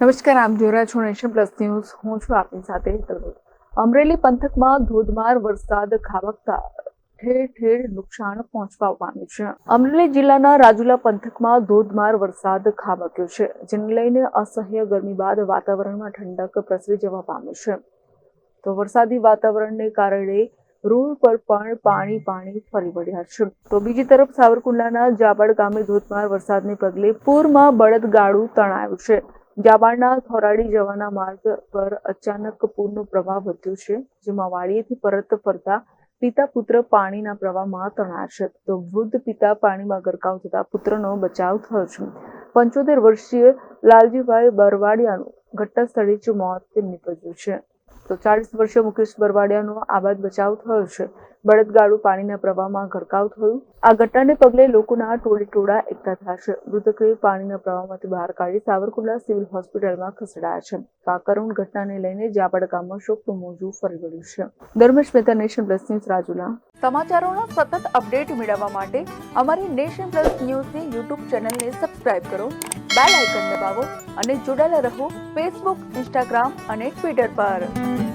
નમસ્કાર, આપ જોઈ રહ્યા છો નેશન પ્લસ ન્યૂઝ. હું છું આપની સાથે અમરેલી પંથકમાં ધોધમાર વરસાદ ખાબકતા ઠેર ઠેર નુકસાન પહોંચવા પામ્યું છે. અમરેલી જિલ્લાના રાજુલા પંથકમાં ધોધમાર વરસાદ ખાબક્યો છે, જેને લઈને અસહ્ય ગરમી બાદ વાતાવરણમાં ઠંડક પ્રસરી જવા પામી છે. તો વરસાદી વાતાવરણને કારણે રોડ પર પણ પાણી પાણી ફરી વળ્યા છે. તો બીજી તરફ સાવરકુંડલાના જાબડ ગામે ધોધમાર વરસાદને પગલે પૂરમાં બળદગાડું તણાયું છે. જાબાડના થોરાડી જવાના માર્ગ પર અચાનક પૂરનો પ્રવાહ વધ્યો છે, જેમાં વાડીએથી પરત ફરતા પિતા પુત્ર પાણીના પ્રવાહમાં તણાર છે. તો વૃદ્ધ પિતા પાણીમાં ગરકાવ થતા પુત્રનો બચાવ થયો છે. પંચોતેર વર્ષીય લાલજીભાઈ બરવાડિયાનું ઘટના સ્થળે જ મોત નીપજ્યું છે. તો ચાલીસ વર્ષીય મુકેશ બરવાડિયાનો આબાદ બચાવ થયો છે. બળદગાડું પાણીના પ્રવાહમાં ગરકાવ થયું. આ ઘટનાને પગલે લોકોના ટોળે ટોળા એકઠા થયા છે. મૃતકને પાણીના પ્રવાહમાંથી બહાર કાઢી સાવરકુંડલા સિવિલ હોસ્પિટલમાં ખસેડાયા છે. આ કરુણ ઘટનાને લઈને જાપડ ગામમાં શોકનું મોજું ફરી વળ્યું છે. Dharmesh Mehta, nation plus news, Rajula. સમાચારોના સતત અપડેટ મેળવવા માટે અમારી નેશન પ્લસ ન્યૂઝની યુટ્યુબ ચેનલને સબસ્ક્રાઇબ કરો, બેલ આઇકન દબાવો અને જોડાયેલા રહો ફેસબુક, ઇન્સ્ટાગ્રામ અને ટ્વિટર પર.